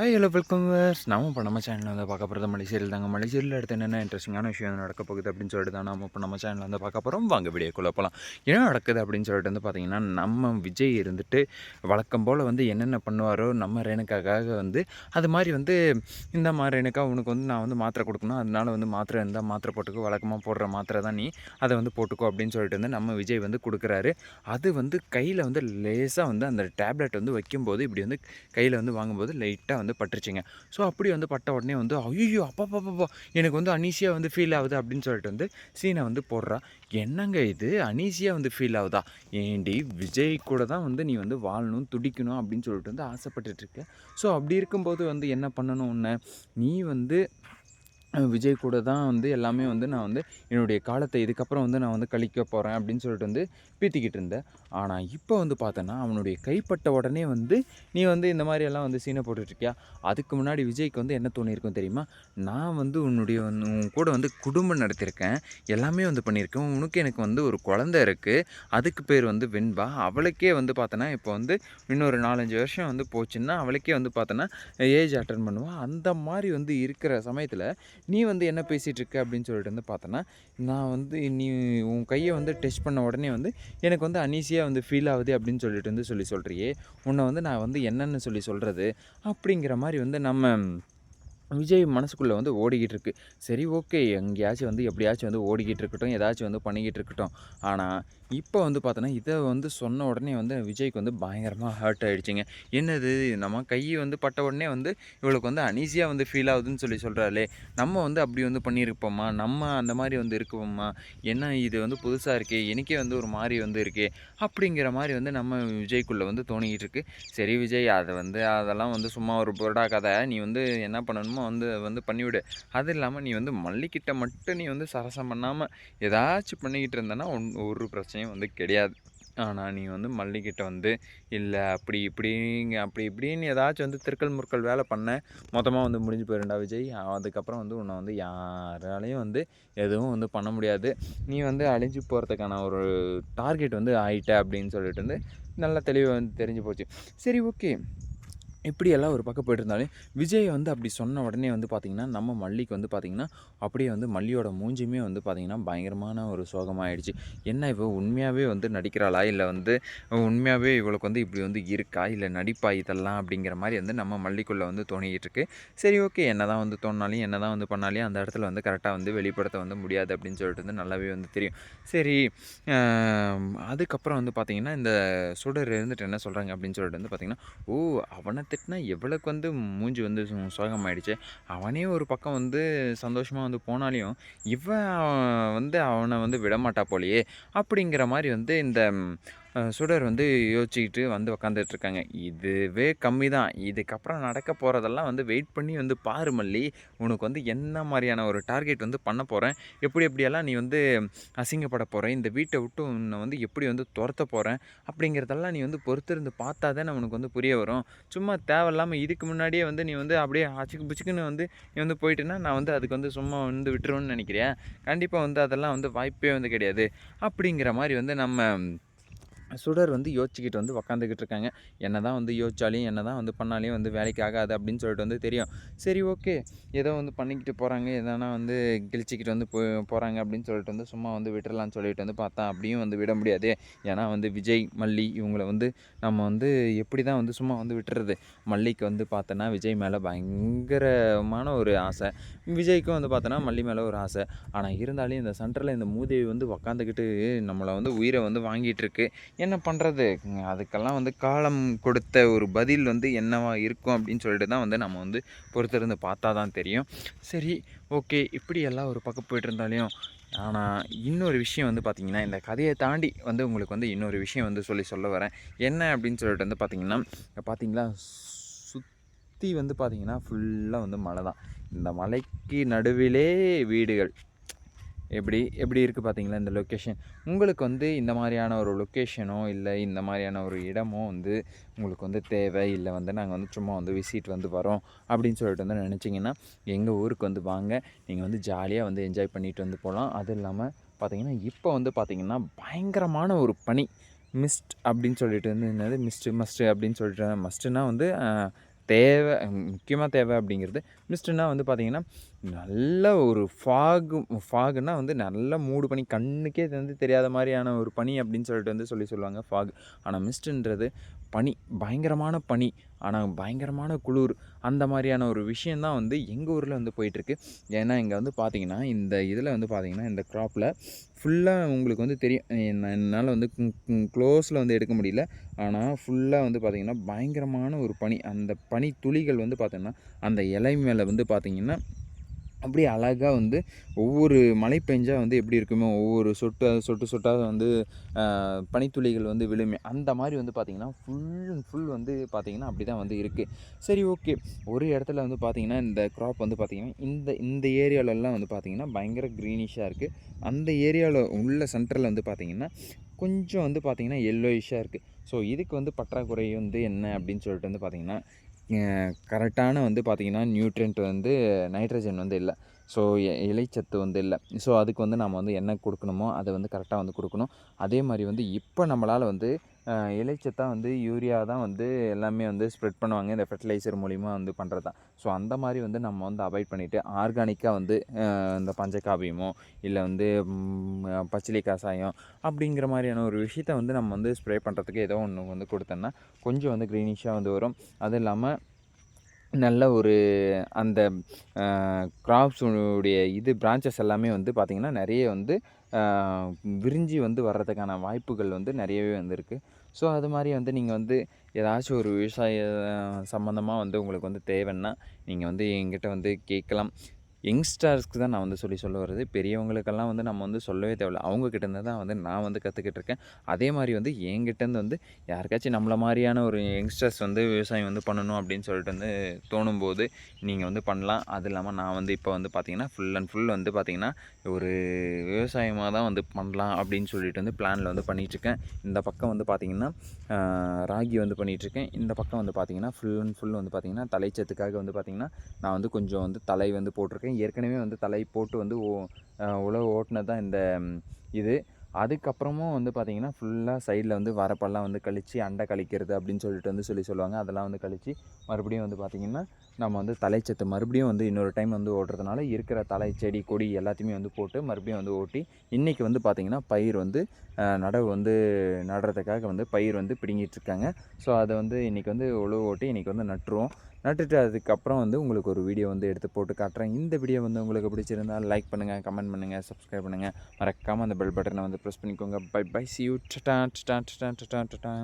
Hi hello welcome verse நாம இப்போ நம்ம சேனலில் வந்து பார்க்க போகிறது மலேசியரில் தாங்க. மலேசியரில் அடுத்து என்னென்ன இன்ட்ரெஸ்டிங்கான விஷயம் நடக்க போகுது அப்படின்னு சொல்லிட்டு தான் நம்ம இப்போ நம்ம சேனலில் வந்து பார்க்க போகிறோம் வாங்க வீடியோக்குள்ளே போகலாம் என்ன நடக்குது அப்படின்னு சொல்லிட்டு வந்து பார்த்தீங்கன்னா நம்ம விஜய் இருந்துட்டு வழக்கம் போல் வந்து என்னென்ன பண்ணுவாரோ நம்ம ரேணுக்காக வந்து அது மாதிரி வந்து இந்த மாதிரி ரேணுக்கா உனக்கு வந்து நான் வந்து மாத்திரை கொடுக்கணும். அதனால வந்து மாத்திரை இருந்தால் மாத்திரை போட்டுக்கோ வழக்கமாக போடுற மாத்திரை தான் நீ அதை வந்து போட்டுக்கோ அப்படின்னு சொல்லிட்டு வந்து நம்ம விஜய் வந்து கொடுக்குறாரு. அது வந்து கையில் வந்து லேசாக வந்து அந்த டேப்லெட் வந்து வைக்கும்போது இப்படி வந்து கையில் வந்து வாங்கும்போது லைட்டாக வந்து பட்டுருச்சுங்க. ஸோ அப்படி வந்து பட்ட உடனே வந்து ஐயோ அப்பா எனக்கு வந்து அனீசியாக வந்து ஃபீல் ஆகுது அப்படின்னு சொல்லிட்டு வந்து சீனை வந்து போடுறா. என்னங்க இது? அனீசியாக வந்து ஃபீல் ஆகுதா? ஏண்டி விஜய் கூட தான் வந்து நீ வந்து வாழணும் துடிக்கணும் அப்படின்னு சொல்லிட்டு வந்து ஆசைப்பட்டுருக்க ஸோ அப்படி இருக்கும்போது வந்து என்ன பண்ணணும் ஒன்று நீ வந்து விஜய் கூட தான் வந்து எல்லாமே வந்து நான் வந்து என்னுடைய காலத்தை இதுக்கப்புறம் வந்து நான் வந்து கழிக்க போகிறேன் அப்படின்னு சொல்லிட்டு வந்து பீத்திக்கிட்டு இருந்தேன். ஆனால் இப்போ வந்து பார்த்தோன்னா அவனுடைய கைப்பட்ட உடனே வந்து நீ வந்து இந்த மாதிரி எல்லாம் வந்து சீனை போட்டுட்ருக்கியா அதுக்கு முன்னாடி விஜய்க்கு வந்து என்ன தோணியிருக்கும் தெரியுமா? நான் வந்து உன்னுடைய உன் கூட வந்து குடும்பம் நடத்தியிருக்கேன். எல்லாமே வந்து பண்ணியிருக்கேன். உனக்கு எனக்கு வந்து ஒரு குழந்த இருக்குது அதுக்கு பேர் வந்து வெண்பா. அவளுக்கே வந்து பார்த்தோன்னா இப்போ வந்து இன்னொரு நாலஞ்சு வருஷம் வந்து போச்சுன்னா அவளுக்கே வந்து பார்த்தோன்னா ஏஜ் அட்டன் பண்ணுவாள் அந்த மாதிரி வந்து இருக்கிற சமயத்தில் நீ வந்து என்ன பேசிகிட்டு இருக்க அப்படின்னு சொல்லிட்டு வந்து பார்த்தோன்னா நான் வந்து நீ உன் கையை வந்து டெஸ்ட் பண்ண உடனே வந்து எனக்கு வந்து அனீசியாக வந்து ஃபீல் ஆகுது அப்படின்னு சொல்லிட்டு வந்து சொல்லி சொல்கிறியே உன்னை வந்து நான் வந்து என்னென்னு சொல்லி சொல்கிறது அப்படிங்கிற மாதிரி வந்து நம்ம விஜய் மனசுக்குள்ளே வந்து ஓடிக்கிட்டு இருக்கு சரி ஓகே எங்கேயாச்சும் வந்து எப்படியாச்சும் வந்து ஓடிக்கிட்டு இருக்கட்டும் ஏதாச்சும் வந்து பண்ணிக்கிட்டு இருக்கட்டும் ஆனால் இப்போ வந்து பார்த்தோன்னா இதை வந்து சொன்ன உடனே வந்து விஜய்க்கு வந்து பயங்கரமாக ஹர்ட் ஆகிடுச்சிங்க என்னது நம்ம கை வந்து பட்ட உடனே வந்து இவளுக்கு வந்து அனீஸியாக வந்து ஃபீல் ஆகுதுன்னு சொல்லி சொல்கிறாளே நம்ம வந்து அப்படி வந்து பண்ணியிருப்போம்மா நம்ம அந்த மாதிரி வந்து இருக்குவோம்மா என்ன இது வந்து புதுசாக இருக்கே? எனக்கே வந்து ஒரு மாதிரி வந்து இருக்கே. அப்படிங்கிற மாதிரி வந்து நம்ம விஜய்க்குள்ளே வந்து தோணிக்கிட்டு இருக்கு சரி விஜய் அதை வந்து அதெல்லாம் வந்து சும்மா ஒரு புரடா கதை நீ வந்து என்ன பண்ணணுமோ வந்து வந்து பண்ணிவிடு. அது இல்லாமல் நீ வந்து மல்லிக்கிட்ட மட்டும் நீ வந்து சரசம் பண்ணாமல் ஏதாச்சும் பண்ணிக்கிட்டு இருந்தேன்னா ஒன் ஒரு பிரச்சனையும் வந்து கிடையாது. ஆனால் நீ வந்து மல்லிகிட்ட வந்து இல்லை அப்படி இப்படிங்க அப்படி இப்படின்னு ஏதாச்சும் வந்து திருக்கல் முற்கள் வேலை பண்ண மொத்தமாக வந்து முடிஞ்சு போயிருண்டா விஜய். அதுக்கப்புறம் வந்து உன்னை வந்து யாராலையும் வந்து எதுவும் வந்து பண்ண முடியாது. நீ வந்து அழிஞ்சு போகிறதுக்கான ஒரு டார்கெட் வந்து ஆயிட்ட அப்படின்னு சொல்லிட்டு வந்து நல்லா தெளிவாக வந்து தெரிஞ்சு போச்சு. சரி ஓகே. இப்படியெல்லாம் ஒரு பக்கம் போயிட்டு இருந்தாலும் விஜய் வந்து அப்படி சொன்ன உடனே வந்து பார்த்திங்கன்னா நம்ம மல்லிக்கு வந்து பார்த்திங்கன்னா அப்படியே வந்து மல்லியோட மூஞ்சியுமே வந்து பார்த்திங்கன்னா பயங்கரமான ஒரு சோகமாகிடுச்சு என்ன இவ உண்மையாகவே வந்து நடிக்கிறாளா? இல்லை வந்து உண்மையாகவே இவளுக்கு வந்து இப்படி வந்து இருக்கா? இல்லை நடிப்பா இதெல்லாம் அப்படிங்கிற மாதிரி வந்து நம்ம மல்லிக்குள்ளே வந்து தோணிக்கிட்டு இருக்கு சரி ஓகே. என்ன தான் வந்து தோணாலையும் என்ன தான் வந்து பண்ணாலையும் அந்த இடத்துல வந்து கரெக்டாக வந்து வெளிப்படுத்த வந்து முடியாது அப்படின்னு சொல்லிட்டு வந்து நல்லாவே வந்து தெரியும். சரி அதுக்கப்புறம் வந்து பார்த்திங்கன்னா இந்த சுடர் இருந்துட்டு என்ன சொல்கிறாங்க அப்படின்னு சொல்லிட்டு வந்து பார்த்திங்கன்னா ஓ அவனை திட்டினா எவ்வளோக்கு வந்து மூஞ்சி வந்து சோகமாயிடுச்சு அவனே ஒரு பக்கம் வந்து சந்தோஷமாக வந்து போனாலையும் இவன் வந்து அவனை வந்து விடமாட்டா போலையே. அப்படிங்கிற மாதிரி வந்து இந்த சுடர் வந்து யோசிச்சுக்கிட்டு வந்து உக்காந்துட்ருக்காங்க. இதுவே கம்மி தான் இதுக்கப்புறம் நடக்க போகிறதெல்லாம் வந்து வெயிட் பண்ணி வந்து பாரு மல்லி. உனக்கு வந்து என்ன மாதிரியான ஒரு டார்கெட் வந்து பண்ண போகிறேன் எப்படி எப்படியெல்லாம் நீ வந்து அசிங்கப்பட போகிறேன் இந்த வீட்டை விட்டு உன்னை வந்து எப்படி வந்து துரத்த போகிறேன் அப்படிங்கிறதெல்லாம் நீ வந்து பொறுத்திருந்து பார்த்தா தானே உனக்கு வந்து புரிய வரும். சும்மா தேவையில்லாமல் இதுக்கு முன்னாடியே வந்து நீ வந்து அப்படியே அச்சுக்கு பிச்சுக்குன்னு வந்து நீ வந்து போயிட்டுன்னா நான் வந்து அதுக்கு வந்து சும்மா வந்து விட்டுருவேன்னு நினைக்கிறேன் கண்டிப்பாக வந்து அதெல்லாம் வந்து வாய்ப்பே வந்து கிடையாது. அப்படிங்கிற மாதிரி வந்து நம்ம சுடர் வந்து யோசிச்சுக்கிட்டு வந்து உக்காந்துக்கிட்டு இருக்காங்க. என்ன தான் வந்து யோசிச்சாலையும் என்ன தான் வந்து பண்ணாலையும் வந்து வேலைக்கு ஆகாது அப்படின்னு சொல்லிட்டு வந்து தெரியும். சரி ஓகே. ஏதோ வந்து பண்ணிக்கிட்டு போகிறாங்க எதனா வந்து கிழிச்சிக்கிட்டு வந்து போ போகிறாங்க அப்படின்னு சொல்லிட்டு வந்து சும்மா வந்து விட்டுறலாம்னு சொல்லிட்டு வந்து பார்த்தா அப்படியும் வந்து விட முடியாது. ஏன்னா வந்து விஜய் மல்லி இவங்களை வந்து நம்ம வந்து எப்படி தான் வந்து சும்மா வந்து விட்டுறது? மல்லிக்கு வந்து பார்த்தோன்னா விஜய் மேலே பயங்கரமான ஒரு ஆசை. விஜய்க்கும் வந்து பார்த்தோன்னா மல்லி மேலே ஒரு ஆசை. ஆனால் இருந்தாலும் இந்த சென்டரில் இந்த மூதேவி வந்து உக்காந்துக்கிட்டு நம்மளை வந்து உயிரை வந்து வாங்கிட்டு இருக்கு. என்ன பண்ணுறது அதுக்கெல்லாம் வந்து காலம் கொடுத்த ஒரு பதில் வந்து என்னவா இருக்கும் அப்படின்னு சொல்லிட்டு தான் வந்து நம்ம வந்து பொறுத்திருந்து பார்த்தா தான் தெரியும். சரி ஓகே. இப்படி எல்லாம் ஒரு பக்கம் போயிட்டு இருந்தாலையும் ஆனால் இன்னொரு விஷயம் வந்து பார்த்திங்கன்னா இந்த கதையை தாண்டி வந்து உங்களுக்கு வந்து இன்னொரு விஷயம் வந்து சொல்லி சொல்ல வரேன். என்ன அப்படின்னு சொல்லிட்டு வந்து பார்த்திங்கன்னா பார்த்திங்களா சுற்றி வந்து பார்த்திங்கன்னா ஃபுல்லாக வந்து மலை தான். இந்த மலைக்கு நடுவிலே வீடுகள். எப்படி எப்படி இருக்குது பார்த்தீங்களா இந்த லொக்கேஷன் உங்களுக்கு வந்து இந்த மாதிரியான ஒரு லொக்கேஷனோ இல்லை இந்த மாதிரியான ஒரு இடமோ வந்து உங்களுக்கு வந்து தேவை இல்லை வந்து நாங்கள் வந்து சும்மா வந்து விசிட் வந்து வரோம் அப்படின்னு சொல்லிட்டு வந்து நினச்சிங்கன்னா எங்கள் ஊருக்கு வந்து வாங்க. நீங்கள் வந்து ஜாலியாக வந்து என்ஜாய் பண்ணிட்டு வந்து போகலாம் அது இல்லாமல் பார்த்தீங்கன்னா இப்போ வந்து பார்த்திங்கன்னா பயங்கரமான ஒரு பனி. மிஸ்ட் அப்படின்னு சொல்லிட்டு வந்து என்னது? மிஸ்ட்டு மஸ்ட்டு அப்படின்னு சொல்லிட்டு மஸ்ட்டுனா வந்து தேவை முக்கியமாக தேவை அப்படிங்கிறது. மிஸ்ட்டுனா வந்து பார்த்திங்கன்னா நல்ல ஒரு ஃபாகு ஃபாகுன்னா வந்து நல்ல மூடு பனி கண்ணுக்கே வந்து தெரியாத மாதிரியான ஒரு பனி அப்படின்னு சொல்லிட்டு வந்து சொல்லி சொல்லுவாங்க ஃபாக் ஆனால் மிஸ்ட்டுன்றது பனி பயங்கரமான பனி ஆனால் பயங்கரமான குளிர் அந்த மாதிரியான ஒரு விஷயந்தான் வந்து எங்கள் ஊரில் வந்து போயிட்டுருக்கு. ஏன்னா இங்கே வந்து பார்த்திங்கன்னா இந்த இதில் வந்து பார்த்திங்கன்னா இந்த க்ராப்பில் ஃபுல்லாக உங்களுக்கு வந்து தெரியும். என்னால் வந்து க்ளோஸில் வந்து எடுக்க முடியல. ஆனால் ஃபுல்லாக வந்து பார்த்திங்கன்னா பயங்கரமான ஒரு பனி அந்த பனி துளிகள் வந்து பார்த்திங்கன்னா அந்த இலை மேலே வந்து பார்த்திங்கன்னா அப்படியே அழகாக வந்து ஒவ்வொரு மழை பெஞ்சால் வந்து எப்படி இருக்குமோ ஒவ்வொரு சொட்டு சொட்டு சொட்டாக வந்து பனித்துளிகள் வந்து விழுமே. அந்த மாதிரி வந்து பார்த்திங்கன்னா ஃபுல் அண்ட் ஃபுல் வந்து பார்த்திங்கன்னா அப்படி தான் வந்து இருக்குது சரி ஓகே ஒரு இடத்துல வந்து பார்த்திங்கன்னா இந்த க்ராப் வந்து பார்த்திங்கன்னா இந்த இந்த ஏரியாலெல்லாம் வந்து பார்த்திங்கன்னா பயங்கர க்ரீனிஷாக இருக்குது அந்த ஏரியாவில் உள்ள சென்டரில் வந்து பார்த்திங்கன்னா கொஞ்சம் வந்து பார்த்திங்கன்னா எல்லோயிஷாக இருக்குது ஸோ இதுக்கு வந்து பற்றாக்குறை வந்து என்ன அப்படின்னு சொல்லிட்டு வந்து பார்த்திங்கன்னா கரெக்டான வந்து பார்த்திங்கன்னா நியூட்ரியன்ட் வந்து நைட்ரஜன் வந்து இல்லை. ஸோ இலைச்சத்து வந்து இல்லை. ஸோ அதுக்கு வந்து நம்ம வந்து என்ன கொடுக்கணுமோ அதை வந்து கரெக்டாக வந்து கொடுக்கணும். அதே மாதிரி வந்து இப்போ நம்மளால் வந்து இலைச்சத்தான் வந்து யூரியா தான் வந்து எல்லாமே வந்து ஸ்ப்ரெட் பண்ணுவாங்க. இந்த ஃபெர்டிலைசர் மூலிமா வந்து பண்ணுறது தான் ஸோ அந்த மாதிரி வந்து நம்ம வந்து அவாய்ட் பண்ணிவிட்டு ஆர்கானிக்காக வந்து இந்த பஞ்சகாவியமோ இல்லை வந்து பச்சிலி கசாயம் அப்படிங்கிற மாதிரியான ஒரு விஷயத்த வந்து நம்ம வந்து ஸ்ப்ரே பண்ணுறதுக்கு ஏதோ ஒன்று வந்து கொடுத்தோன்னா கொஞ்சம் வந்து க்ரீனிஷாக வந்து வரும். அது இல்லாமல் நல்ல ஒரு அந்த கிராப்ஸுடைய இது பிரான்ச்சஸ் எல்லாமே வந்து பார்த்திங்கன்னா நிறைய வந்து விரிஞ்சி வந்து வர்றதுக்கான வாய்ப்புகள் வந்து நிறையவே வந்துருக்குது ஸோ அது மாதிரி வந்து நீங்கள் வந்து ஏதாச்சும் ஒரு விவசாய சம்மந்தமாக வந்து உங்களுக்கு வந்து தேவைன்னா நீங்கள் வந்து எங்கிட்ட வந்து கேட்கலாம். யங்ஸ்டர்ஸ்க்கு தான் நான் வந்து சொல்லி சொல்ல வருது பெரியவங்களுக்கெல்லாம் வந்து நம்ம வந்து சொல்லவே தேவையில்ல. அவங்கக்கிட்டேருந்து தான் வந்து நான் வந்து கற்றுக்கிட்டு இருக்கேன். அதே மாதிரி வந்து என்கிட்டேருந்து வந்து யாருக்காச்சும் நம்மளை மாதிரியான ஒரு யங்ஸ்டர்ஸ் வந்து விவசாயம் வந்து பண்ணணும் அப்படின்னு சொல்லிட்டு வந்து தோணும்போது நீங்கள் வந்து பண்ணலாம். அது இல்லாமல் நான் வந்து இப்போ வந்து பார்த்திங்கன்னா ஃபுல் அண்ட் ஃபுல் வந்து பார்த்திங்கன்னா ஒரு விவசாயமாக தான் வந்து பண்ணலாம் அப்படின்னு சொல்லிட்டு வந்து பிளானில் வந்து பண்ணிகிட்ருக்கேன் இந்த பக்கம் வந்து பார்த்திங்கன்னா ராகி வந்து பண்ணிகிட்ருக்கேன் இந்த பக்கம் வந்து பார்த்திங்கன்னா ஃபுல் அண்ட் ஃபுல் வந்து பார்த்திங்கன்னா தலைச்சத்துக்காக வந்து பார்த்திங்கன்னா நான் வந்து கொஞ்சம் வந்து தலை வந்து போட்டிருக்கேன். ஏற்கனவே வந்து தலை போட்டு வந்து ஓ- உழவு ஓட்டினது தான் இந்த இது. அதுக்கப்புறமும் வந்து பார்த்திங்கன்னா ஃபுல்லாக சைடில் வந்து வரப்பெல்லாம் வந்து கழித்து அண்டை கழிக்கிறது அப்படின்னு சொல்லிட்டு வந்து சொல்லி சொல்லுவாங்க. அதெல்லாம் வந்து கழித்து மறுபடியும் வந்து பார்த்திங்கன்னா நம்ம வந்து தலைச்சத்து மறுபடியும் வந்து இன்னொரு டைம் வந்து ஓட்டுறதுனால இருக்கிற தலை செடி கொடி எல்லாத்தையுமே வந்து போட்டு மறுபடியும் வந்து ஓட்டி இன்றைக்கி வந்து பார்த்திங்கன்னா பயிர் வந்து நடவு வந்து நடுறதுக்காக வந்து பயிர் வந்து பிடுங்கிட்டுருக்காங்க ஸோ அதை வந்து இன்றைக்கி வந்து உழவு ஓட்டி இன்றைக்கி வந்து நட்டுருவோம். நட்டுட்டு அதுக்கப்புறம் வந்து உங்களுக்கு ஒரு வீடியோ வந்து எடுத்து போட்டு காட்டுறேன். இந்த வீடியோ வந்து உங்களுக்கு பிடிச்சிருந்தால் லைக் பண்ணுங்கள் கமெண்ட் பண்ணுங்கள் சப்ஸ்கிரைப் பண்ணுங்கள் மறக்காமல் அந்த பெல் பட்டனை வந்து ப்ரெஸ் பண்ணிக்கோங்க. Bye bye see you tata டா டா டட்டா டா